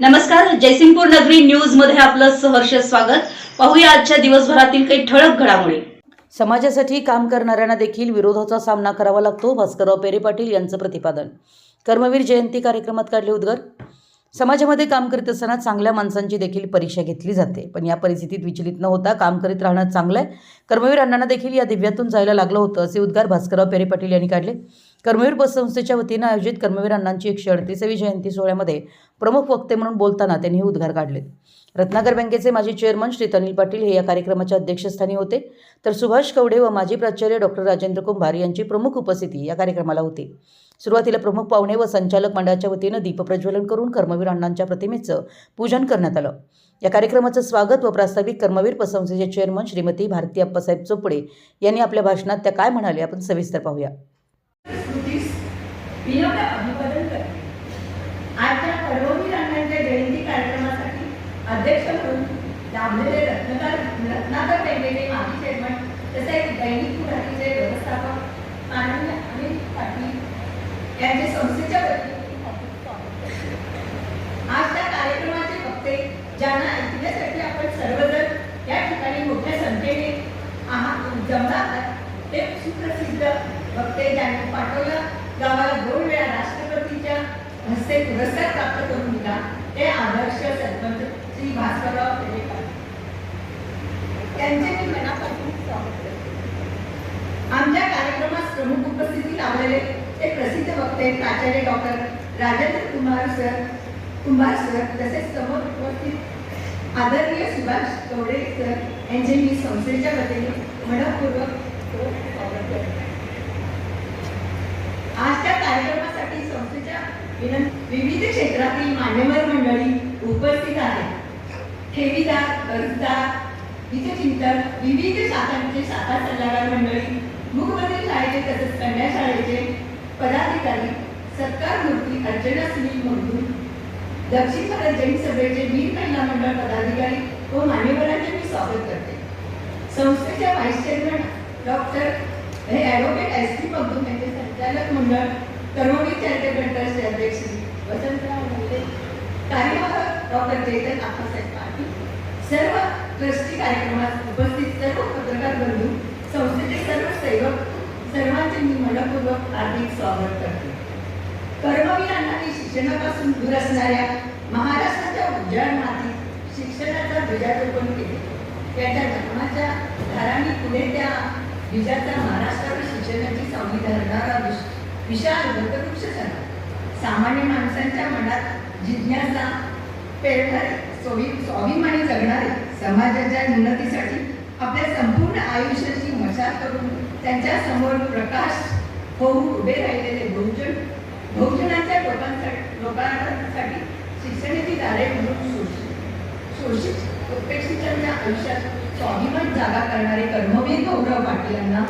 नमस्कार जयसिंगपूर नगरी न्यूजमध्ये आपलं सहर्ष स्वागत. पाहूया आजच्या दिवसभरातील काही ठळक घडामोडी. समाजासाठी काम करणाऱ्यांना देखील विरोधाचा सामना करावा लागतो भास्करराव पेरे पाटील यांचं प्रतिपादन. कर्मवीर जयंती कार्यक्रमात काढले उद्गार. समाजामध्ये काम करीत असताना चांगल्या माणसांची देखील परीक्षा घेतली जाते पण या परिस्थितीत विचलित न होता काम करीत राहणं चांगलं आहे कर्मवीर अण्णांना देखील या दिव्यातून जायला लागलं होतं असे उद्गार भास्करराव पेरे पाटील यांनी काढले. कर्मवीर बस संस्थेच्या वतीनं आयोजित कर्मवीर अण्णांची एकशे अडतीसावी जयंती सोहळ्यामध्ये प्रमुख वक्ते म्हणून बोलताना त्यांनी हे उद्गार काढले. रत्नाकर बँकेचे माजी चेअरमन श्री अनिल पाटील हे या कार्यक्रमाच्या अध्यक्षस्थानी होते. तर सुभाष कवडे व माजी प्राचार्य डॉक्टर राजेंद्र कुंभार यांची प्रमुख उपस्थिती या कार्यक्रमाला होती. सुरुवातीला प्रमुख पाहुणे व संचालक मंडळाच्या वतीनं दीपप्रज्वलन करून कर्मवीर अण्णांच्या प्रतिमेचं पूजन करण्यात आलं. या कार्यक्रमाचं स्वागत व प्रास्ताविक कर्मवीर पसंस्थेचे चेअरमन श्रीमती भारती अप्पासाहेब चोपडे यांनी आपल्या भाषणात त्या काय म्हणाले आपण सविस्तर पाहूया स्मृतीस विनम्र अभिवादन करते आजच्या कर्मवीर अण्णांच्या जयंती कार्यक्रमासाठी अध्यक्ष म्हणून लाभलेले रत्नकर रत्नाकर पेंडेने माजी चेअरमन तसेच दैनिक पुढारीचे व्यवस्थापक माननीय अनिल पाटील यांचे संस्थेच्या वतीने हार्दिक स्वागत आजच्या कार्यक्रमाचे वक्ते ज्यांना ऐकण्यासाठी आपण सर्वजण या ठिकाणी मोठ्या संख्येने आहात जमला आहात ते सुप्रसिद्ध वक्ते ज्यांनी पाटोला गावाला दोन वेळा राष्ट्रपतीच्या हस्ते पुरस्कार प्राप्त करून दिला ते आदर्श सरपंच श्री भास्करराव त्यांचे मी मनापासून स्वागत करते आमच्या कार्यक्रमास प्रमुख उपस्थिती लावलेले ते प्रसिद्ध वक्ते प्राचार्य doctor Rajendra Kumar sir Kumbhar sir तसेच समोर उपस्थित आदरणीय सुभाष कवडे सर यांचे मी संस्थेच्या वतीने मनपूर्वक स्वागत करते. आजच्या कार्यक्रमासाठी संस्थेच्या विनंती विविध क्षेत्रातील मान्यवर मंडळी उपस्थित आहेत. ठेवीदार कर्जदार हितचिंतक विविध शाखांचे शाखा सल्लागार मंडळी मुखमंत्री शाळेचे तसेच कन्या शाळेचे पदाधिकारी सत्कार मूर्ती अर्चना सुनील मुर्मू दक्षिण भारत जैन सभेचे वीर महिला मंडळ पदाधिकारी व मान्यवरांचे मी स्वागत करते. संस्थेच्या व्हाईस चेअरमन डॉक्टर हे ॲडव्होकेट एस टी पंतू यांचे संचालक मंडळ तरुणी चॅरिटेबल ट्रस्टचे अध्यक्ष वसंतराव मोरे कार्यवाहक डॉक्टर चेतन आप्पासाहेब पाटील सर्व ट्रस्टी कार्यक्रमात उपस्थित सर्व पत्रकार बंधू संस्थेचे सर्व सेवक सर्वांचे मी मनपूर्वक हार्दिक स्वागत करते. कर्मवीर अण्णांनी शिक्षणापासून दूर असणाऱ्या महाराष्ट्राच्या उज्ज्वल मातीत शिक्षणाचा ध्वजारोपण केले. त्याच्या जन्माच्या धाराने पुढे त्या बीजाचा महाराष्ट्रावर शिक्षणाची संधी धरणारा विशाल वटवृक्ष झाला. सामान्य माणसांच्या मनात जिज्ञासा पेरणारे स्वाभिमानी जगणारे समाजाच्या उन्नतीसाठी आपल्या संपूर्ण आयुष्याची मशाल करून त्यांच्यासमोर प्रकाश होऊन उभे राहिलेले बहुजन बहुजनांच्या लोकांसाठी लोकांसाठी शिक्षणाची दारे म्हणून शोषित उपेक्षितांच्या आयुष्यात स्वाभिमान जागा करणारे कर्मवीर गौरव पाटील यांना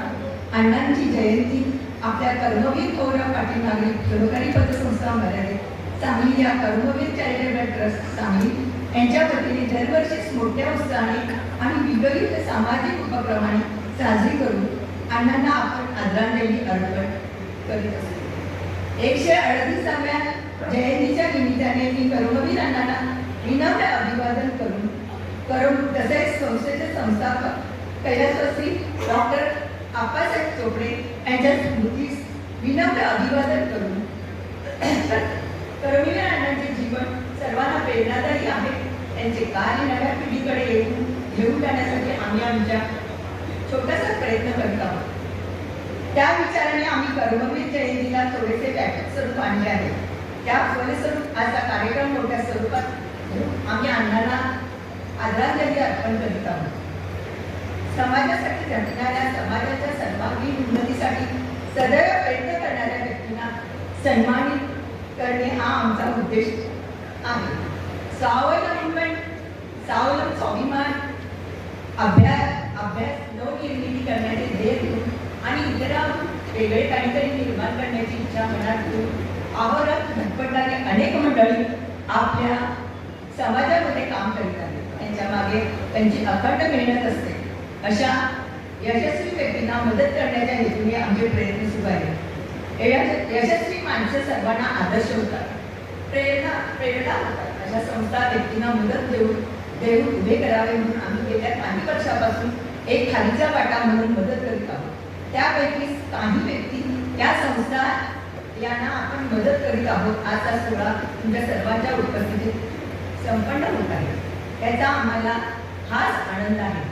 अण्णांची जयंती आपल्या कर्मवीर गौरव पाटील नागरिक सहकारी पतसंस्था मर्यादित सांगली या कर्मवीर चॅरिटेबल ट्रस्ट सांगली यांच्या वतीने दरवर्षीच मोठ्या उत्साहाने आणि विविध सामाजिक उपक्रमाने साजरी करून अण्णांना आपण आदरांजली अर्पण करीत असतो. एकशे अडतीसाव्या जयंतीच्या निमित्ताने मी कर्मवीर अण्णांना विनम्र अभिवादन करून करून तसेच संस्थेचे संस्थापक कैलासवासी डॉक्टर आप्पासाहेब चोपडे यांच्या स्मृतीस विनम्र अभिवादन करून. कर्मवीर अण्णांचे जीवन सर्वांना प्रेरणादायी आहे. त्यांचे कार्य नव्या पिढीकडे येऊन घेऊन जाण्यासाठी आम्ही आमच्या छोटासा प्रयत्न करत आहोत. त्या विचाराने आम्ही कर्मवीर जयंतीला थोडेसे व्यापक स्वरूप आणले आहे. त्या फलस्वरूप आजचा कार्यक्रम मोठ्या स्वरूपात आम्ही अण्णांना आदरांजली अर्पण करीत आहोत. समाजासाठी झटणाऱ्या समाजाच्या सर्वांगीण उन्नतीसाठी सदैव प्रयत्न करणाऱ्या व्यक्तींना सन्मानित करणे हा आमचा उद्देश आहे. स्वावलंबन स्वावलंब स्वाभिमान अभ्यास अभ्यास नवनिर्मिती करण्याचे ध्येय घेऊन आणि इतरांहून वेगळे काहीतरी निर्माण करण्याची इच्छा मनात घेऊन आहोरात झटपटणारी अनेक मंडळी आपल्या समाजामध्ये काम करीत आहेत. त्यांच्या मागे त्यांची अखंड मेहनत असते. अशा यशस्वी व्यक्तींना मदत करण्याच्या हेतूने आमचे प्रयत्न सुरू आहेत. यशस्वी माणसं सर्वांना आदर्श होतात. प्रेरणा प्रेरणा होतात. अशा संस्था व्यक्तींना मदत देऊन देऊन उभे करावे म्हणून आम्ही गेल्या काही वर्षापासून एक खालीचा वाटा म्हणून मदत करीत आहोत. त्यापैकी काही व्यक्ती या संस्था यांना आपण मदत करीत आहोत. आजचा सोहळा तुमच्या सर्वांच्या उपस्थितीत संपन्न होत आहे. त्याचा आम्हाला हाच आनंद आहे.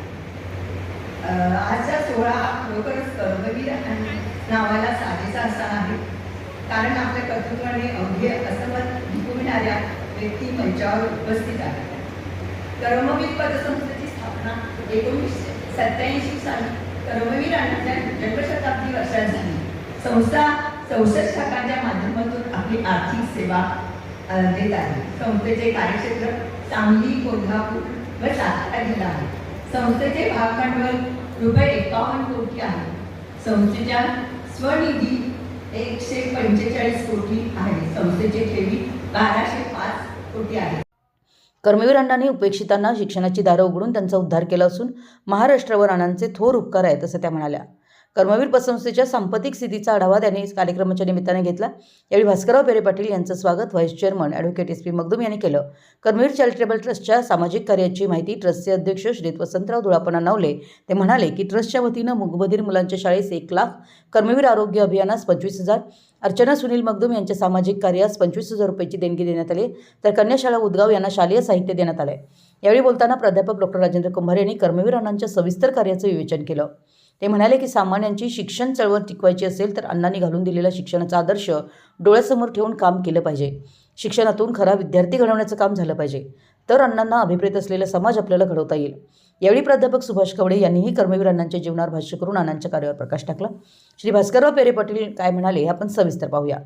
आजचा सोहळा हा खरोखरच कर्मवीर नावाला साजेसा असा आहे. कारण आपल्या कर्तृत्वाने अवघे असमत विकविणाऱ्या व्यक्ती मंचावर उपस्थित आहेत. कर्मवीर पदसंस्थेची स्थापना एकोणीसशे सत्याऐंशी साली कर्मवीरांच्या जन्मशताब्दी वर्षात झाली. संस्था चौसष्ट शाखांच्या माध्यमातून आपली आर्थिक सेवा देत आहे. संस्थेचे कार्यक्षेत्र सांगली कोल्हापूर व सातारा जिल्हा आहे. संस्थेचे भागभांडवल रुपये एकावन्न कोटी आहे. संस्थेच्या स्वनिधी एकशे पंचेचाळीस कोटी आहे. संस्थेचे ठेवी बाराशे पाच कोटी आहे. कर्मवीर अण्णांनी उपेक्षितांना शिक्षणाची दारं उघडून त्यांचा उद्धार केला असून महाराष्ट्रावर अण्णांचे थोर उपकार आहेत असं त्या म्हणाल्या. कर्मवीर पतसंस्थेच्या सांपत्तिक स्थितीचा आढावा त्यांनी कार्यक्रमाच्या निमित्ताने घेतला. यावेळी भास्करराव पेरे पाटील यांचं स्वागत vice chairman advocate S P Magdum यांनी केलं. कर्मवीर चॅरिटेबल ट्रस्टच्या सामाजिक कार्याची माहिती ट्रस्टचे अध्यक्ष श्रीत वसंतराव धुळापणा नावले. ते म्हणाले की ट्रस्टच्या वतीनं मुकबधीर मुलांच्या शाळेस एक लाख कर्मवीर आरोग्य अभियानास पंचवीस हजार अर्चना सुनील मगदूम यांच्या सामाजिक कार्यास पंचवीस हजार रुपयाची देणगी देण्यात आली तर कन्याशाळा उदगाव यांना शालेय साहित्य देण्यात आलं यावेळी बोलताना प्राध्यापक डॉक्टर राजेंद्र कुंभार यांनी कर्मवीर अण्णांच्या सविस्तर कार्याचं विवेचन केलं. ते म्हणाले की सामान्यांची शिक्षण चळवळ टिकवायची असेल तर अण्णांनी घालून दिलेला शिक्षणाचा आदर्श डोळ्यासमोर ठेवून काम केलं पाहिजे. शिक्षणातून खरा विद्यार्थी घडवण्याचं काम झालं पाहिजे. तर अण्णांना अभिप्रेत असलेला समाज आपल्याला घडवता येईल. यावेळी प्राध्यापक सुभाष कवडे यांनीही कर्मवीर अण्णांच्या जीवनावर भाष्य करून अण्णांच्या कार्यावर प्रकाश टाकला. श्री भास्करराव पेरे पाटील काय म्हणाले हे आपण सविस्तर पाहूया.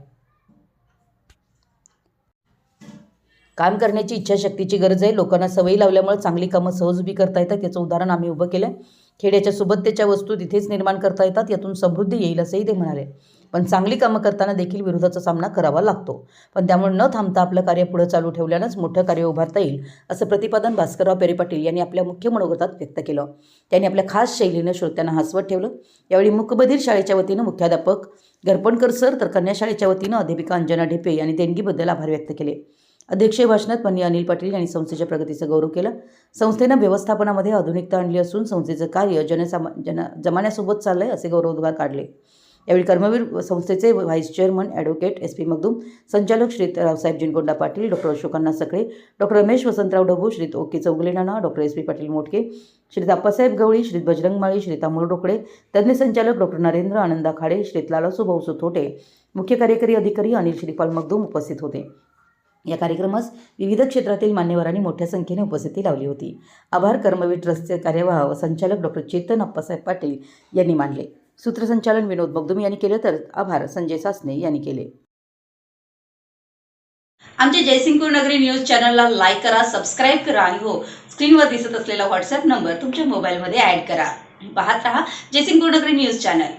काम करण्याची इच्छाशक्तीची गरज आहे. लोकांना सवयी लावल्यामुळे चांगली कामं सहज उभी करता येतात. याचं उदाहरण आम्ही उभं केलं खेड्याच्या सुबत्तेच्या वस्तू तिथेच निर्माण करता येतात यातून समृद्धी येईल असंही ते म्हणाले. पण चांगली कामं करताना देखील विरोधाचा सामना करावा लागतो. पण त्यामुळे न थांबता आपलं कार्य पुढे चालू ठेवल्यानंच मोठं कार्य उभारता येईल असं प्रतिपादन भास्करराव पेरे पाटील यांनी आपल्या मुख्य मनोगतात व्यक्त केलं. त्यांनी आपल्या खास शैलीनं श्रोत्यांना हसवत ठेवलं. यावेळी मुकबधीर शाळेच्या वतीनं मुख्याध्यापक घरपणकर सर तर कन्या शाळेच्या वतीनं अध्यापिका अंजना ढेपे यांनी देणगीबद्दल आभार व्यक्त केले. अध्यक्षीय भाषणात माननीय अनिल पाटील यांनी संस्थेच्या प्रगतीचा गौरव केला. संस्थेनं व्यवस्थापनामध्ये आधुनिकता आणली असून संस्थेचं कार्य जनसामा जन जमान्यासोबत चाललंय असे गौरवोद्गार काढले. यावेळी कर्मवीर संस्थेचे vice chairman advocate S P Magdum संचालक श्री रावसाहेब जिनकोंडा पाटील डॉक्टर अशोकांना Sakale doctor Ramesh Vasantrao Dhabu श्रीत O K Chougale Nana doctor S P Patil Motke Shri Appasaheb Gawali Shri Bajrang Mali Shri Amol Rokade तज्ज्ञ संचालक डॉक्टर नरेंद्र आनंदा खाडे श्रीत लालासू भाऊसू थोटे मुख्य कार्यकारी अधिकारी अनिल श्रीपाल मगदूम उपस्थित होते. या कार्यक्रमास विविध क्षेत्रातील मान्यवरांनी मोठ्या संख्येने उपस्थिती लावली होती. आभार कर्मवीर ट्रस्टचे कार्यवाह व संचालक डॉक्टर चेतन अप्पासाहेब पाटील यांनी मानले. सूत्रसंचालन विनोद मगदुम यांनी केले तर आभार संजय सासने यांनी केले. आमच्या जयसिंगपूर नगरी न्यूज चॅनलला लाईक करा सबस्क्राईब करा आणि हो स्क्रीनवर दिसत असलेला व्हॉट्सअप नंबर तुमच्या मोबाईलमध्ये ॲड करा. पाहत रहा जयसिंगपूर नगरी न्यूज चॅनल.